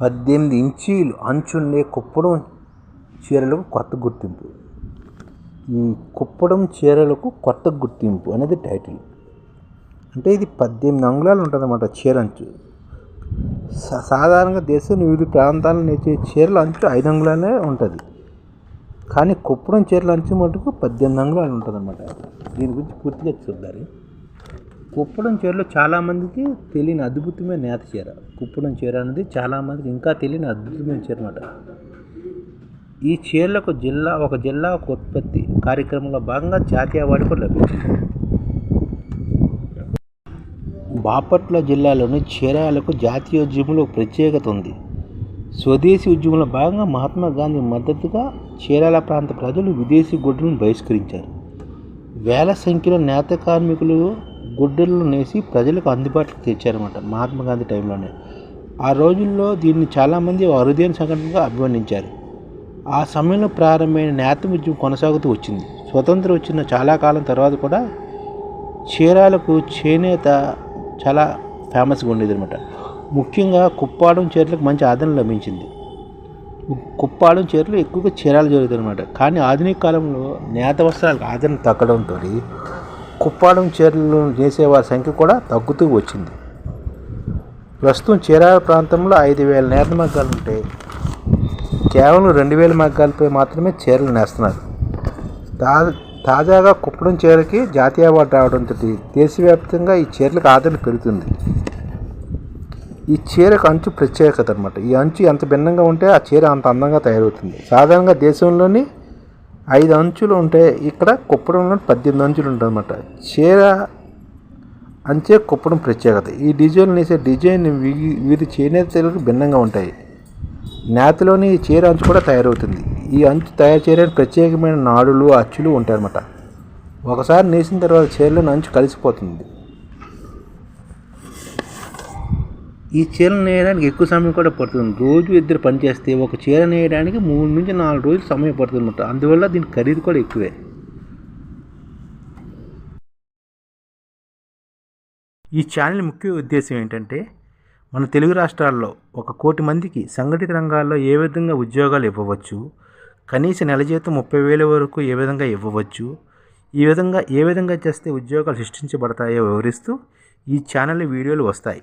పద్దెనిమిది ఇంచీలు అంచుండే కుప్పడం చీరలకు కొత్త గుర్తింపు. ఈ కుప్పడం చీరలకు కొత్త గుర్తింపు అనేది టైటిల్ అంటే ఇది పద్దెనిమిది అంగుళాలు ఉంటుందన్నమాట చీర అంచు. సాధారణంగా దేశం వివిధ ప్రాంతాలను నేర్చే చీరల అంచు ఐదు అంగుళాలే ఉంటుంది. కానీ కుప్పడం చీరల అంచు మటుకు పద్దెనిమిది అంగుళాలు ఉంటుందన్నమాట. దీని గురించి పూర్తిగా చూద్దారు కుప్పడం చీరలో చాలామందికి తెలియని అద్భుతమైన నేత చీర. కుప్పడం చీర అనేది చాలామందికి ఇంకా తెలియని అద్భుతమైన చీర అనమాట ఈ చీరలకు జిల్లా ఒక జిల్లా ఒక ఉత్పత్తి కార్యక్రమంలో భాగంగా జాతీయ అవార్డు కూడా లభించింది. బాపట్ల జిల్లాలోని చీరాలకు జాతీయ ఉద్యమంలో ప్రత్యేకత ఉంది. స్వదేశీ ఉద్యమంలో భాగంగా మహాత్మా గాంధీ మద్దతుగా చీరాల ప్రాంత ప్రజలు విదేశీ గుడ్డలను బహిష్కరించారు. వేల సంఖ్యలో నేత కార్మికులు గుడ్డలను నేసి ప్రజలకు అందుబాటులోకి తెచ్చారన్నమాట మహాత్మా గాంధీ టైంలోనే. ఆ రోజుల్లో దీన్ని చాలామంది అరుదైన సంఘటనగా అభివర్ణించారు. ఆ సమయంలో ప్రారంభమైన నేత ఉద్యమం కొనసాగుతూ వచ్చింది. స్వతంత్రం వచ్చిన చాలా కాలం తర్వాత కూడా చీరాలకు చేనేత చాలా ఫేమస్గా ఉండేది అనమాట ముఖ్యంగా కుప్పాడం చీరలకు మంచి ఆదరణ లభించింది. కుప్పాడం చీరలు ఎక్కువగా చీరాలు జరుగుతాయి అనమాట కానీ ఆధునిక కాలంలో నేత వస్త్రాలకు ఆదరణ తగ్గడంతో కుప్పాడం చీరలు చేసేవారి సంఖ్య కూడా తగ్గుతూ వచ్చింది. ప్రస్తుతం చీరాల ప్రాంతంలో ఐదు వేల నేత మగ్గాలు ఉంటే కేవలం రెండు వేల మగ్గాలపై మాత్రమే చీరలు నేస్తున్నారు. తా తాజాగా కుప్పడం చీరకి జాతీయ అవార్డు రావడంతో దేశవ్యాప్తంగా ఈ చీరలకు ఆదరణ పెరుగుతుంది. ఈ చీరకు అంచు ప్రత్యేకత అనమాట ఈ అంచు ఎంత భిన్నంగా ఉంటే ఆ చీర అంత అందంగా తయారవుతుంది. సాధారణంగా దేశంలోని ఐదు అంచులు ఉంటే ఇక్కడ కుప్పడంలో పద్దెనిమిది అంచులు ఉంటాయి అన్నమాట చీర అంచే కుప్పడం ప్రత్యేకత. ఈ డిజైన్ వేసే డిజైన్ వి- వివిధ చేనేతలకు భిన్నంగా ఉంటాయి. నేతలోని ఈ చీర అంచు కూడా తయారవుతుంది. ఈ అంచు తయారు చేయడానికి ప్రత్యేకమైన నాడులు అచ్చులు ఉంటాయన్నమాట. ఒకసారి నేసిన తర్వాత చీరలోని అంచు కలిసిపోతుంది. ఈ చీరలు నేయడానికి ఎక్కువ సమయం కూడా పడుతుంది. రోజు ఇద్దరు పనిచేస్తే ఒక చీర నేయడానికి మూడు నుంచి నాలుగు రోజులు సమయం పడుతుంది అనమాట అందువల్ల దీని ఖరీదు కూడా ఎక్కువే. ఈ ఛానల్ ముఖ్య ఉద్దేశం ఏంటంటే మన తెలుగు రాష్ట్రాల్లో ఒక కోటి మందికి సంఘటిత రంగాల్లో ఏ విధంగా ఉద్యోగాలు ఇవ్వవచ్చు కనీస నెల జీతం ముప్పై వేల వరకు ఏ విధంగా ఇవ్వవచ్చు ఈ విధంగా ఏ విధంగా చేస్తే ఉద్యోగాలు సృష్టించబడతాయో వివరిస్తూ ఈ ఛానల్ వీడియోలు వస్తాయి.